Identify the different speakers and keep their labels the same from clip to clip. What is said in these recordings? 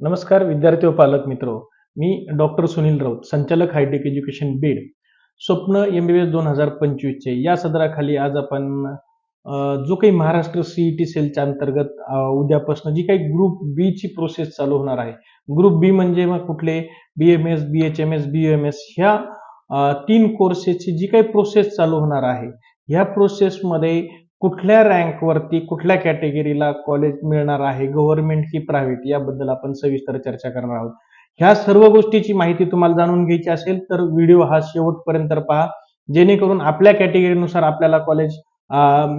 Speaker 1: नमस्कार विद्यार्थी व पालक मित्र. मी डॉक्टर सुनील राऊत संचालक हायटेक एज्युकेशन बीड. स्वप्न एम बी एस दोन हजार पंचवीसचे या सदराखाली आज आपण जो काही महाराष्ट्र सीईटी सेलच्या अंतर्गत उद्यापासून जी काही ग्रुप बी ची प्रोसेस चालू होणार आहे. ग्रुप बी म्हणजे मग कुठले? B M S B H M S B M S ह्या तीन कोर्सेसची जी काही प्रोसेस चालू होणार आहे. ह्या प्रोसेसमध्ये कुठल्या रँकवरती कुठल्या कॅटेगरीला कॉलेज मिळणार आहे गव्हर्नमेंट की प्रायव्हेट याबद्दल आपण सविस्तर चर्चा करणार आहोत. ह्या सर्व गोष्टीची माहिती तुम्हाला जाणून घ्यायची असेल तर व्हिडिओ हा शेवटपर्यंत पहा. जेणेकरून आपल्या कॅटेगरीनुसार आपल्याला कॉलेज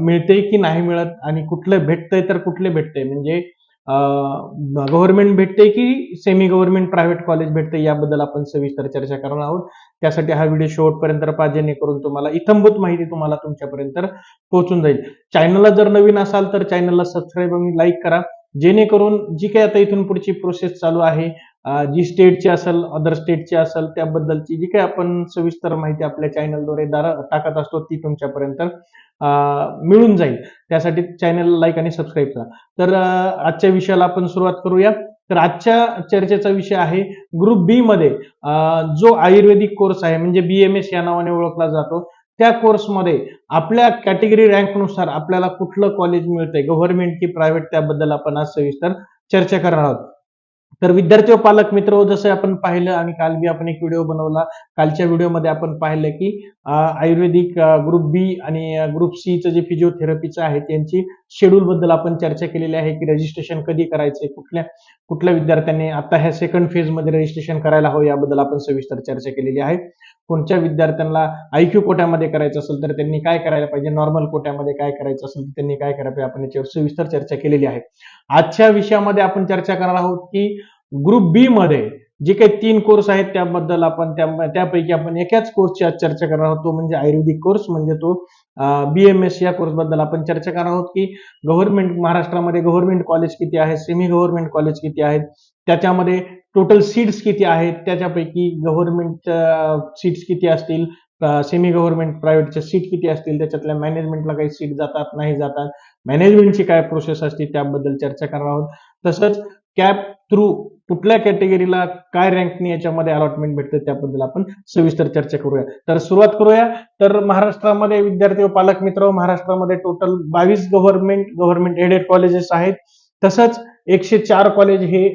Speaker 1: मिळते की नाही मिळत आणि कुठलं भेटतंय तर कुठले भेटतंय. म्हणजे गव्हर्नमेंट भेटते की सेमी गव्हर्नमेंट प्रायव्हेट कॉलेज भेटते याबद्दल आपण सविस्तर चर्चा करणार आहोत. त्यासाठी हा व्हिडिओ शेवटपर्यंत पहा जेणेकरून तुम्हाला इथंभूत माहिती तुम्हाला तुमच्यापर्यंत पोहोचून जाईल. चॅनलला जर नवीन असाल तर चॅनलला सबस्क्राईब आणि लाईक करा. जेणेकरून जी काही आता इथून पुढची प्रोसेस चालू आहे जी स्टेटची असेल अदर स्टेटची असेल त्याबद्दलची जी काही आपण सविस्तर माहिती आपल्या चॅनलद्वारे दारा टाकत असतो ती तुमच्यापर्यंत मिळून जाईल. त्यासाठी चॅनलला लाईक आणि सबस्क्राईब करा. तर आजच्या विषयाला आपण सुरुवात करूया. तर आजच्या चर्चेचा विषय आहे ग्रुप बी मध्ये जो आयुर्वेदिक कोर्स आहे म्हणजे बी एम एस या नावाने ओळखला जातो त्या कोर्समध्ये आपल्या कॅटेगरी रँकनुसार आपल्याला कुठलं कॉलेज मिळतंय? गव्हर्नमेंट की प्रायव्हेट त्याबद्दल आपण आज सविस्तर चर्चा करणार आहोत. तर विद्यार्थी व पालक मित्र जसं आपण पाहिलं आणि काल बी आपण एक व्हिडिओ बनवला. कालच्या व्हिडिओमध्ये आपण पाहिलं की आयुर्वेदिक ग्रुप बी आणि ग्रुप सीचं जे फिजिओथेरपीचं आहे त्यांची शेड्यूल बद्दल आपण चर्चा केलेली आहे की रजिस्ट्रेशन कधी करायचे कुठल्या कुठल्या विद्यार्थ्यांनी आता ह्या सेकंड फेजमध्ये रजिस्ट्रेशन करायला हवं याबद्दल आपण सविस्तर चर्चा केलेली आहे. कोणत्या विद्यार्थ्यांना आयक्यू कोट्यामध्ये करायचं असेल तर त्यांनी काय करायला पाहिजे? नॉर्मल कोट्यामध्ये काय करायचं असेल तर त्यांनी काय करायला पाहिजे? आपण याच्यावर सविस्तर चर्चा केलेली आहे. आजच्या विषयामध्ये आपण चर्चा करणार आहोत की ग्रुप बी मध्ये जे काही तीन कोर्स आहेत त्याबद्दल आपण त्यापैकी आपण एकाच कोर्सची आज चर्चा करणार आहोत. तो म्हणजे आयुर्वेदिक कोर्स म्हणजे तो बी एम एस या कोर्सबद्दल आपण चर्चा करणार आहोत की गव्हर्नमेंट महाराष्ट्रामध्ये गव्हर्नमेंट कॉलेज किती आहेत सेमी गव्हर्नमेंट कॉलेज किती आहेत त्याच्यामध्ये टोटल सीट्स किती आहेत त्याच्यापैकी गव्हर्नमेंट सीट्स किती असतील सेमी गव्हर्नमेंट प्रायव्हेटच्या सीट किती असतील त्याच्यातल्या मॅनेजमेंटला काही सीट जातात नाही जातात मॅनेजमेंटची काय प्रोसेस असते त्याबद्दल चर्चा करणार आहोत. तसंच कॅप थ्रू कुठल्या कॅटेगरीला काय रँकने याच्यामध्ये अलॉटमेंट भेटते त्याबद्दल आपण सविस्तर चर्चा करूया. तर सुरुवात करूया. तर महाराष्ट्रामध्ये विद्यार्थी व पालक मित्र महाराष्ट्रामध्ये टोटल बावीस गव्हर्नमेंट गव्हर्नमेंट एडेड कॉलेजेस आहेत. तसंच एकशे चार कॉलेज हे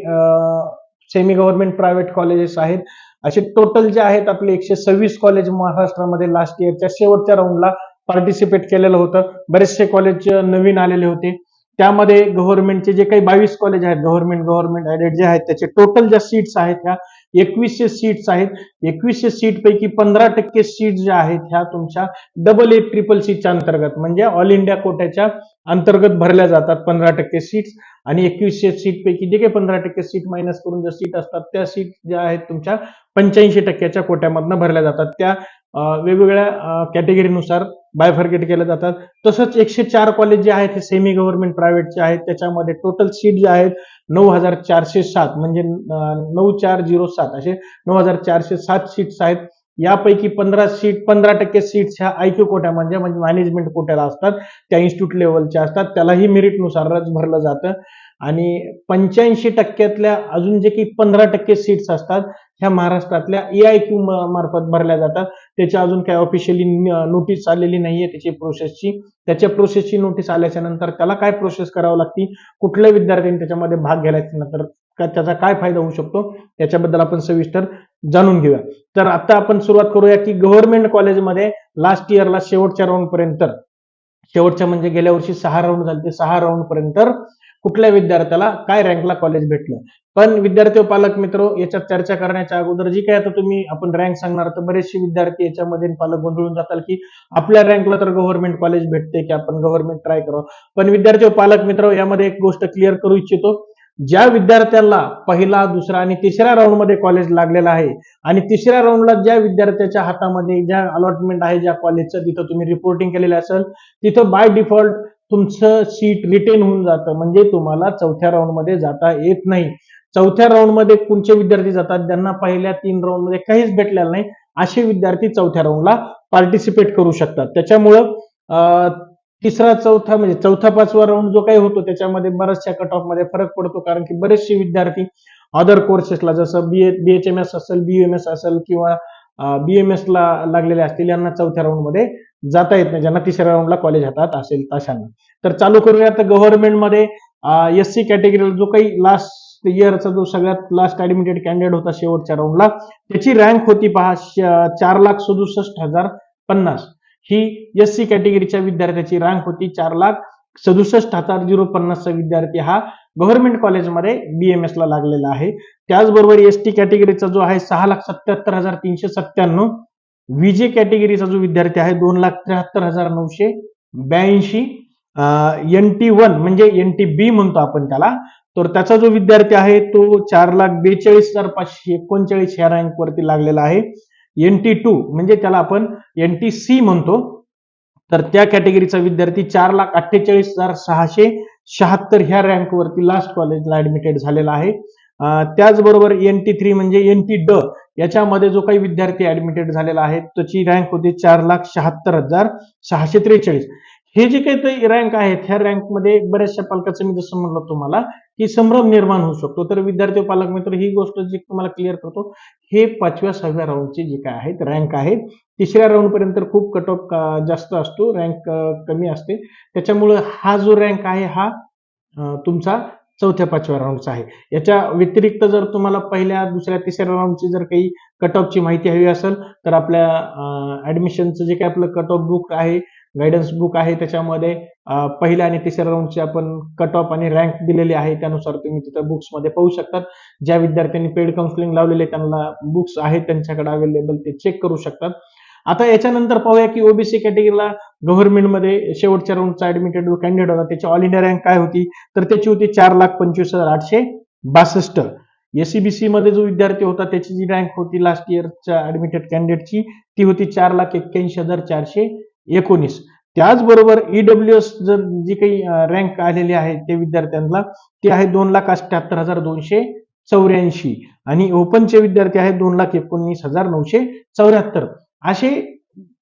Speaker 1: सेमी गव्हर्नमेंट प्रायव्हेट कॉलेजेस आहेत. असे टोटल जे आहेत आपले एकशे सव्वीस कॉलेज महाराष्ट्रामध्ये लास्ट इयरच्या शेवटच्या राऊंडला पार्टिसिपेट केलेलं होतं. बरेचसे कॉलेज नवीन आलेले होते. त्यामध्ये गव्हर्नमेंटचे जे काही बावीस कॉलेज आहेत गव्हर्नमेंट गव्हर्नमेंट ऍडेड जे आहेत त्याचे टोटल ज्या सीट्स आहेत ह्या एकवीसशे सीट्स आहेत. एकवीसशे सीट पैकी पंधरा टक्के सीट ज्या आहेत ह्या तुमच्या डबल ए ट्रिपल सीटच्या अंतर्गत. म्हणजे ऑल इंडिया कोट्याच्या अंतर्गत भरल्या जातात पंधरा टक्के सीट्स आणि एकवीसशे सीट पैकी जे काही पंधरा टक्के सीट मायनस करून ज्या सीट असतात त्या सीट ज्या आहेत तुमच्या पंच्याऐंशी टक्क्याच्या कोट्यामधनं भरल्या जातात. त्या वेगवेगळ्या कॅटेगरीनुसार बायफर्गेट केल्या जातात. तसंच एकशे चार कॉलेज जे आहेत हे सेमी गव्हर्नमेंट प्रायव्हेटचे आहेत त्याच्यामध्ये टोटल सीट जे आहेत नऊ हजार चारशे सात म्हणजे नऊ चार झिरो सात असे नऊ हजार चारशे सात सीट्स आहेत. यापैकी पंधरा सीट पंधरा टक्के सीट्स ह्या आयक्यू कोट्या म्हणजे, म्हणजे मॅनेजमेंट कोट्याला असतात. त्या इन्स्टिट्यूट लेवलच्या असतात. त्यालाही मेरिटनुसारच भरलं जातं. आणि पंच्याऐंशी टक्क्यातल्या अजून जे काही पंधरा टक्के सीट्स असतात ह्या महाराष्ट्रातल्या ए आय क्यू मार्फत भरल्या जातात. त्याच्या अजून काही ऑफिशियली नोटीस आलेली नाहीये त्याची प्रोसेसची त्याच्या प्रोसेसची नोटीस आल्याच्यानंतर त्याला काय प्रोसेस करावं लागते? कुठल्या विद्यार्थ्यांनी त्याच्यामध्ये भाग घ्यायला नंतर का- त्याचा काय फायदा होऊ शकतो? याच्याबद्दल आपण सविस्तर जाणून घेऊया. तर आता आपण सुरुवात करूया की गव्हर्नमेंट कॉलेजमध्ये लास्ट इयरला शेवटच्या राऊंड पर्यंत शेवटच्या म्हणजे गेल्या वर्षी सहा राऊंड झाले ते सहा राऊंड पर्यंत कुठल्या विद्यार्थ्याला काय रँकला कॉलेज भेटलं? पण विद्यार्थी पालक मित्र याच्यात चर्चा करण्याच्या अगोदर जी काय आता तुम्ही आपण रँक सांगणार तर बरेचसे विद्यार्थी याच्यामध्ये पालक गोंधळून जातात की आपल्या रँकला तर गव्हर्नमेंट कॉलेज भेटते की आपण गव्हर्नमेंट ट्राय करावं. पण विद्यार्थी पालक मित्र यामध्ये एक गोष्ट क्लिअर करू इच्छितो. ज्या विद्यार्थ्याला पहिला दुसरा आणि तिसऱ्या राऊंडमध्ये कॉलेज लागलेलं आहे आणि तिसऱ्या राऊंडला ज्या विद्यार्थ्याच्या हातामध्ये ज्या अलॉटमेंट आहे ज्या कॉलेजचं तिथं तुम्ही रिपोर्टिंग केलेलं असेल तिथं बाय डिफॉल्ट तुमचं सीट रिटेन होऊन जातं. म्हणजे तुम्हाला चौथ्या राऊंडमध्ये जाता येत नाही. चौथ्या राऊंडमध्ये कोणते विद्यार्थी जातात? ज्यांना पहिल्या तीन राऊंडमध्ये काहीच भेटलेलं नाही. असे विद्यार्थी चौथ्या राऊंडला पार्टिसिपेट करू शकतात. त्याच्यामुळं तिसरा चौथा म्हणजे चौथा पाचवा राऊंड जो काही होतो त्याच्यामध्ये बऱ्याचशा कट ऑफमध्ये फरक पडतो. कारण की बरेचसे विद्यार्थी अदर कोर्सेसला जसं B B H M S असेल बी एम एस असेल किंवा बी एम एसला लागलेले असतील यांना चौथ्या राऊंडमध्ये जाता येत नाही. ज्यांना तिसऱ्या राऊंडला कॉलेज हातात असेल तशांना. तर चालू करूया तर गव्हर्नमेंटमध्ये एस सी कॅटेगरीला जो काही लास्ट इयरचा जो सगळ्यात लास्ट ऍडमिटेड कॅन्डिडेट होता शेवटच्या राऊंडला त्याची रँक होती पहा चार लाख सदुसष्ट हजार पन्नास. ही एस सी कॅटेगरीच्या विद्यार्थ्याची रँक होती चार लाख सदुसष्ट हजार झिरो पन्नासचा विद्यार्थी हा गव्हर्नमेंट कॉलेजमध्ये बीएमएस ला लागलेला आहे. त्याचबरोबर एस टी कॅटेगरीचा जो आहे सहा लाख सत्याहत्तर हजार तीनशे सत्त्याण्णव. विजे कॅटेगरीचा जो विद्यार्थी आहे दोन लाख त्र्याहत्तर हजार नऊशे ब्याऐंशी. एन टी वन म्हणजे एन टी बी म्हणतो आपण त्याला. तर त्याचा जो विद्यार्थी आहे तो चार लाख बेचाळीस हजार पाचशे एकोणचाळीस ह्या रँक वरती लागलेला आहे. एन टी टू म्हणजे त्याला आपण एन टी सी म्हणतो. तर त्या कॅटेगरीचा विद्यार्थी चार लाख अठ्ठेचाळीस हजार सहाशे शहात्तर ह्या रँकवरती लास्ट कॉलेजला ऍडमिटेड झालेला आहे. त्याचबरोबर एन टी थ्री म्हणजे एन टी ड याच्यामध्ये जो काही विद्यार्थी ऍडमिटेड झालेला आहे त्याची रँक होती चार लाख शहात्तर हजार सहाशे त्रेचाळीस. हे जे काही रँक आहेत ह्या रँकमध्ये बऱ्याचशा पालकाचं मी जसं म्हणलं तुम्हाला की संभ्रम निर्माण होऊ शकतो. तर विद्यार्थी पालक मित्र ही गोष्ट जी तुम्हाला क्लिअर करतो हे पाचव्या सहाव्या राऊंडचे जे काय आहेत रँक आहेत. तिसऱ्या राऊंड पर्यंत खूप कट ऑफ जास्त असतो रँक कमी असते. त्याच्यामुळं हा जो रँक आहे हा तुमचा चौथ्या पाचव्या राऊंडचा आहे. याच्या व्यतिरिक्त जर तुम्हाला पहिल्या दुसऱ्या तिसऱ्या राऊंडची जर काही कट ऑफची माहिती हवी असेल तर आपल्या ऍडमिशनचं जे काही आपलं कट ऑफ बुक आहे गायडन्स बुक आहे त्याच्यामध्ये पहिल्या आणि तिसऱ्या राऊंडचे आपण कट ऑफ आणि रँक दिलेले आहे त्यानुसार तुम्ही तिथं बुक्समध्ये पाहू शकतात. ज्या विद्यार्थ्यांनी पेड काउन्सिलिंग लावलेले त्यांना बुक्स आहेत त्यांच्याकडे अवेलेबल ते चेक करू शकतात. आता याच्यानंतर पाहूया की ओबीसी कॅटेगरीला गव्हर्नमेंटमध्ये शेवटच्या राऊंडचा ऍडमिटेड कॅन्डिडेट होता. त्याची ऑल इंडिया रँक काय होती? तर त्याची होती चार लाख पंचवीस हजार आठशे बासष्ट. एसीबीसी मध्ये जो विद्यार्थी होता त्याची जी रँक होती लास्ट इयरच्या ऍडमिटेड कॅन्डिडेटची ती होती चार लाख एक्क्याऐंशी हजार चारशे एकोणीस. त्याचबरोबर ईडब्ल्यू एस जर जी काही रँक आलेली आहे ते विद्यार्थ्यांना ती आहे दोन लाख अठ्याहत्तर हजार दोनशे चौऱ्याऐंशी. आणि ओपनचे विद्यार्थी आहेत दोन लाख एकोणीस हजार नऊशे चौऱ्याहत्तर. असे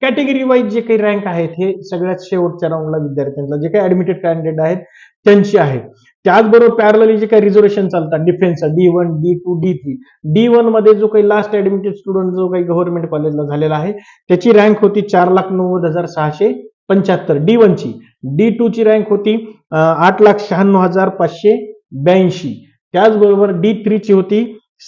Speaker 1: कॅटेगरी वाईज जे काही रँक आहेत हे सगळ्यात शेवटच्या राऊंडला विद्यार्थ्यांना जे काही ऍडमिटेड कॅन्डिडेट आहेत त्यांची आहे. त्याचबरोबर पॅरलली जे काही रिझर्वेशन चालतात defence D one D two D three D वनमध्ये जो काही लास्ट ऍडमिटेड स्टुडंट जो काही गव्हर्नमेंट कॉलेजला झालेला आहे त्याची रँक होती चार लाख नव्वद हजार सहाशे पंच्याहत्तर. डी वन ची. डी टू ची रँक होती आठ लाख शहाण्णव हजार पाचशे ब्याऐंशी. त्याचबरोबर डी थ्री ची होती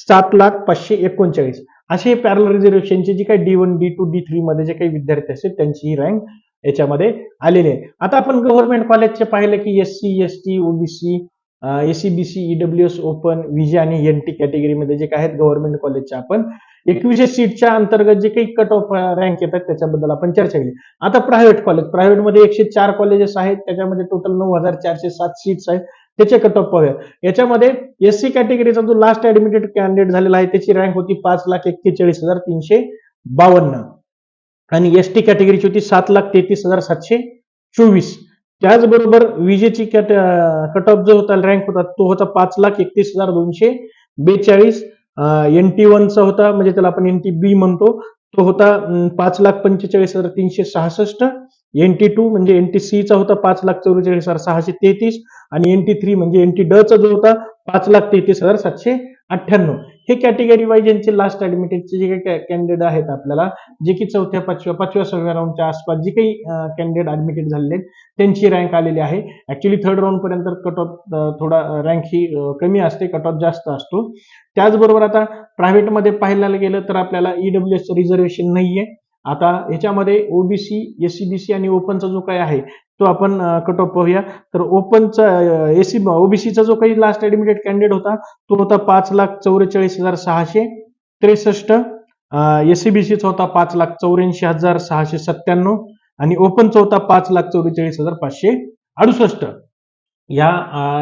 Speaker 1: सात लाख पाचशे एकोणचाळीस. असे पॅरल रिझर्वेशनचे जे काही D one D two D three मध्ये जे काही विद्यार्थी असतील त्यांची ही रँक याच्यामध्ये आलेली आहे. आता आपण गव्हर्नमेंट कॉलेजचे पाहिलं की S C S T OBC SEBC E W S open VJ आणि एन टी कॅटेगरीमध्ये जे काय आहेत गव्हर्नमेंट कॉलेजचे आपण एकवीसशे सीटच्या अंतर्गत जे काही कट ऑफ रँक येतात त्याच्याबद्दल आपण चर्चा केली. आता प्रायव्हेट कॉलेज प्रायव्हेटमध्ये एकशे चार कॉलेजेस आहेत त्याच्यामध्ये टोटल नऊ हजार चारशे सात सीट्स आहेत. त्याचे कट ऑफ पाहूया. याच्यामध्ये एससी कॅटेगरीचा जो लास्ट ऍडमिटेड कॅन्डिडेट झालेला आहे त्याची रँक होती पाच लाख एक्केचाळीस हजार तीनशे बावन्न. आणि एस टी कॅटेगरीची होती सात लाख तेहतीस हजार सातशे चोवीस. त्याचबरोबर विजेची कॅट कट ऑफ जो होता रँक होता तो होता पाच लाख एकतीस हजार दोनशे बेचाळीस. एन टी वनचा होता म्हणजे त्याला आपण एन टी बी म्हणतो तो होता पाच लाख पंचेचाळीस हजार तीनशे सहासष्ट. एन टी टू म्हणजे एन टी होता पाच लाख चौवेचाळीस हजार सहाशे तेहतीस आणि एन टी थ्री म्हणजे एन टी ड चा जो होता पाच लाख तेहतीस हजार सातशे अठ्ठ्याण्णव. हे कॅटेगरी वाईज यांचे लास्ट ऍडमिटेडचे जे काही कॅन्डिडेट आहेत आपल्याला जे की चौथ्या पाचव्या पाचव्या सहाव्या राऊंडच्या आसपास जे काही कॅन्डिडेट ऍडमिटेड झालेले आहेत त्यांची रँक आलेली आहे. ऍक्च्युली थर्ड राऊंड पर्यंत कट ऑफ थोडा रँक ही कमी असते कट ऑफ जास्त असतो. त्याचबरोबर आता प्रायव्हेटमध्ये पाहायला गेलं तर आपल्याला ईडब्ल्यू एस रिझर्वेशन नाहीये. आता ह्याच्यामध्ये ओबीसी एससीबीसी आणि ओपनचा जो काही आहे तो आपण कट ऑफ पाहूया. तर ओपनचा एसी ओबीसीचा जो काही लास्ट ऍडमिटेड कॅन्डिडेट होता तो होता पाच लाख चौवेचाळीस हजार सहाशे त्रेसष्ट. एससीबीसीचा होता पाच लाख चौऱ्याऐंशी हजार सहाशे सत्त्याण्णव आणि ओपनचा होता पाच लाख चौवेचाळीस हजार पाचशे अडुसष्ट. या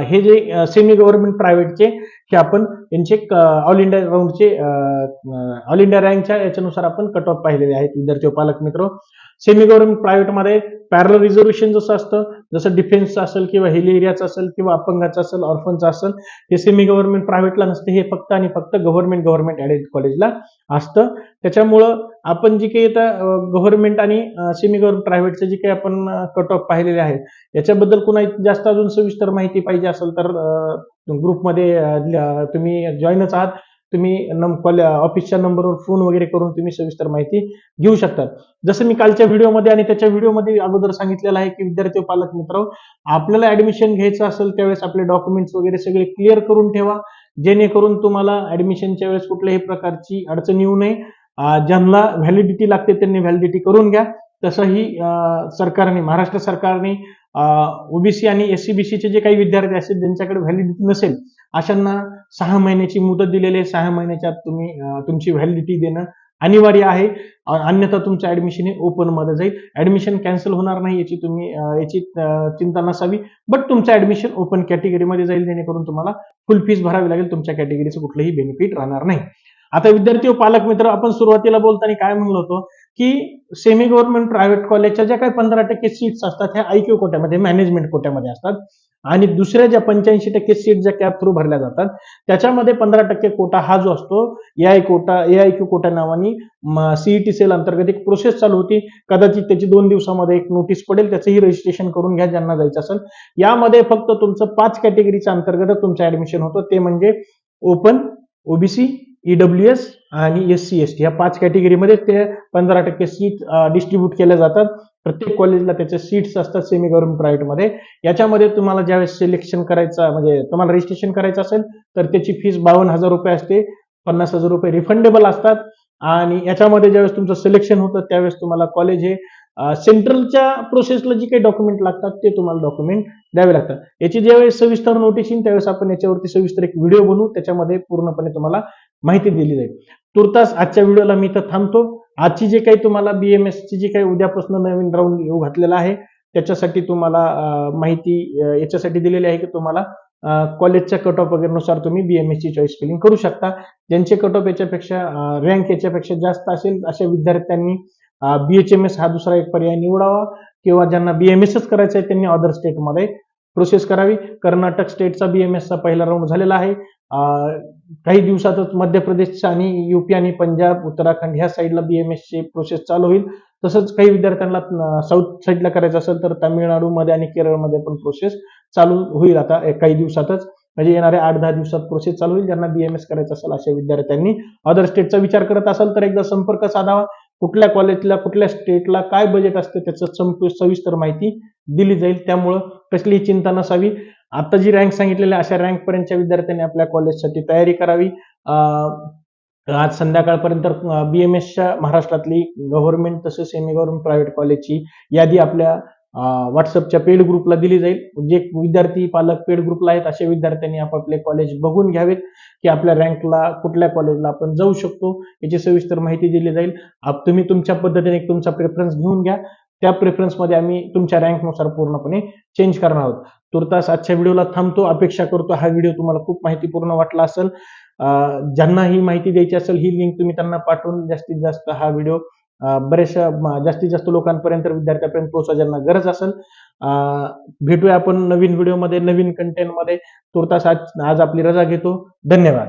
Speaker 1: हे जे सेमी गव्हर्नमेंट प्रायव्हेटचे की आपण यांचे ऑल इंडिया राऊंडचे ऑल इंडिया रँकच्या याच्यानुसार आपण कट ऑफ पाहिलेले आहेत. विद्यार्थी पालक मित्र सेमी गव्हर्नमेंट प्रायव्हेटमध्ये पॅरल रिझर्वेशन जसं असतं जसं डिफेन्सचं असेल किंवा हिल एरियाचं असेल किंवा अपंगाचं असेल ऑर्फनचं असेल हे सेमी गव्हर्नमेंट प्रायव्हेटला नसते. हे फक्त आणि फक्त गव्हर्नमेंट गव्हर्नमेंट ॲडेड कॉलेजला असतं. त्याच्यामुळं आपण जे काही आता गव्हर्नमेंट आणि सेमी गव्हर्नमेंट प्रायव्हेटचे जे काही आपण कट ऑफ पाहिलेले आहेत याच्याबद्दल कुणा जास्त अजून सविस्तर माहिती पाहिजे असेल तर ग्रुपमध्ये तुम्ही जॉईनच आहात तुम्ही नम कॉल ऑफिसच्या नंबरवर फोन वगैरे करून तुम्ही सविस्तर माहिती घेऊ शकतात. जसं मी कालच्या व्हिडिओमध्ये आणि त्याच्या व्हिडिओमध्ये अगोदर सांगितलेलं आहे की विद्यार्थी पालक मित्र आपल्याला ऍडमिशन घ्यायचं असेल त्यावेळेस आपले डॉक्युमेंट्स वगैरे सगळे क्लिअर करून ठेवा. जेणेकरून तुम्हाला ऍडमिशनच्या वेळेस कुठल्याही प्रकारची अडचण येऊ नये. ज्यांना व्हॅलिडिटी लागते त्यांनी व्हॅलिडिटी करून घ्या. तसंही सरकारने महाराष्ट्र सरकारने ओबीसी आणि एस चे जे काही विद्यार्थी असतील ज्यांच्याकडे व्हॅलिडिटी नसेल अशांना सहा महिन्याची मुदत दिलेली आहे. सहा महिन्याच्या तुम्ही तुमची व्हॅलिडिटी देणं अनिवार्य आहे. अन्यथा तुमचं ऍडमिशन हे ओपनमध्ये जाईल. ऍडमिशन कॅन्सल होणार नाही याची तुम्ही याची चिंता नसावी. बट तुमचं ऍडमिशन ओपन कॅटेगरीमध्ये जाईल जेणेकरून तुम्हाला फुल फीस भरावी लागेल. तुमच्या कॅटेगरीचं कुठलंही बेनिफिट राहणार नाही. आता विद्यार्थी व पालक मित्र आपण सुरुवातीला बोलताना काय म्हणलो होतो की सेमी गव्हर्नमेंट प्रायव्हेट कॉलेजच्या ज्या काही पंधरा टक्के सीट्स असतात ह्या आयक्यू कोट्यामध्ये मॅनेजमेंट कोट्यामध्ये असतात. आणि दुसऱ्या ज्या पंच्याऐंशी टक्के सीट ज्या कॅप थ्रू भरल्या जातात त्याच्यामध्ये पंधरा टक्के कोटा हा जो असतो AI quota AI Q quota नावानी सीईटी सेल अंतर्गत एक प्रोसेस चालू होती. कदाचित त्याची दोन दिवसामध्ये एक नोटीस पडेल त्याचंही रजिस्ट्रेशन करून घ्या ज्यांना जायचं असेल. यामध्ये फक्त तुमचं पाच कॅटेगरीच्या अंतर्गत तुमचं ऍडमिशन होतं ते म्हणजे ओपन ओबीसी ईडब्ल्यू एस आणि एस सी एस टी या पाच कॅटेगरीमध्ये ते पंधरा टक्के सीट डिस्ट्रीब्यूट केल्या जातात. प्रत्येक कॉलेजला त्याचे सीट्स असतात सेमी गव्हर्नमेंट प्रायव्हेटमध्ये याच्यामध्ये तुम्हाला ज्यावेळेस सिलेक्शन करायचं म्हणजे तुम्हाला रजिस्ट्रेशन करायचं असेल तर त्याची फीस बावन्न हजार रुपये असते. पन्नास हजार रुपये रिफंडेबल असतात. आणि याच्यामध्ये ज्यावेळेस तुमचं सिलेक्शन होतं त्यावेळेस तुम्हाला कॉलेज हे सेंट्रलच्या प्रोसेसला जी काही डॉक्युमेंट लागतात ते तुम्हाला डॉक्युमेंट द्यावे लागतात. याची ज्यावेळेस सविस्तर नोटीस येईल त्यावेळेस आपण याच्यावरती सविस्तर एक व्हिडिओ बनवू. त्याच्यामध्ये पूर्णपणे तुम्हाला माहिती दिली जाईल तुर्तास आजच्या व्हिडिओला मी इथं थांबतो. आजची जे काही तुम्हाला बी एम ची जी काही उद्यापासून नवीन राऊंड येऊ घातलेला आहे त्याच्यासाठी तुम्हाला माहिती याच्यासाठी दिलेली आहे की तुम्हाला कॉलेजच्या कट ऑफ वगैरे नुसार तुम्ही एम एसची चॉईस फिलिंग करू शकता. ज्यांचे कट ऑफ याच्यापेक्षा रँक याच्यापेक्षा जास्त असेल अशा विद्यार्थ्यांनी बी एच एम एस हा दुसरा एक पर्याय निवडावा. किंवा ज्यांना बी एम एसच करायचं आहे त्यांनी अदर स्टेटमध्ये प्रोसेस करावी. कर्नाटक स्टेटचा बीएमएसचा पहिला राऊंड झालेला आहे. काही दिवसातच मध्य प्रदेशचा आणि युपी आणि पंजाब उत्तराखंड ह्या साईडला बीएमएस ची प्रोसेस चालू होईल. तसंच काही विद्यार्थ्यांना साऊथ साईडला करायचं असेल तर तामिळनाडूमध्ये आणि केरळमध्ये पण प्रोसेस चालू होईल आता काही दिवसातच. म्हणजे येणाऱ्या आठ दहा दिवसात प्रोसेस चालू होईल. ज्यांना बीएमएस करायचं असेल अशा विद्यार्थ्यांनी अदर स्टेटचा विचार करत असाल तर एकदा संपर्क साधावा. कुठल्या कॉलेजला कुठल्या स्टेटला काय बजेट असतं त्याचं संप- सविस्तर माहिती दिली जाईल. त्यामुळं कसलीही चिंता नसावी. आता जी रँक सांगितलेली अशा रँक पर्यंतच्या विद्यार्थ्यांनी आपल्या कॉलेजसाठी तयारी करावी. आज संध्याकाळपर्यंत बीएमएसच्या महाराष्ट्रातली गव्हर्नमेंट तसेच सेमी गव्हर्नमेंट प्रायव्हेट कॉलेजची यादी आपल्या व्हॉट्सअपच्या पेड ग्रुपला दिली जाईल. जे विद्यार्थी पालक पेड ग्रुपला आहेत अशा विद्यार्थ्यांनी आपापले कॉलेज बघून घ्यावेत की आपल्या रँकला कुठल्या कॉलेजला आपण जाऊ शकतो. याची सविस्तर माहिती दिली जाईल. तुम्ही तुमच्या पद्धतीने तुमचा प्रेफरन्स घेऊन घ्या. त्या प्रेफरन्समध्ये आम्ही तुमच्या रँकनुसार पूर्णपणे चेंज करणार आहोत. तुर्तास आजच्या व्हिडिओला थांबतो. अपेक्षा करतो हा व्हिडिओ तुम्हाला खूप माहितीपूर्ण वाटला असेल. ज्यांना ही माहिती द्यायची असेल ही लिंक तुम्ही त्यांना पाठवून जास्तीत जास्त हा व्हिडिओ बऱ्याचशा जास्तीत जास्त लोकांपर्यंत विद्यार्थ्यांपर्यंत पोहोचा ज्यांना गरज असेल. भेटूया आपण नवीन व्हिडिओमध्ये नवीन कंटेंटमध्ये तुर्तास आज आज आपली रजा घेतो. धन्यवाद.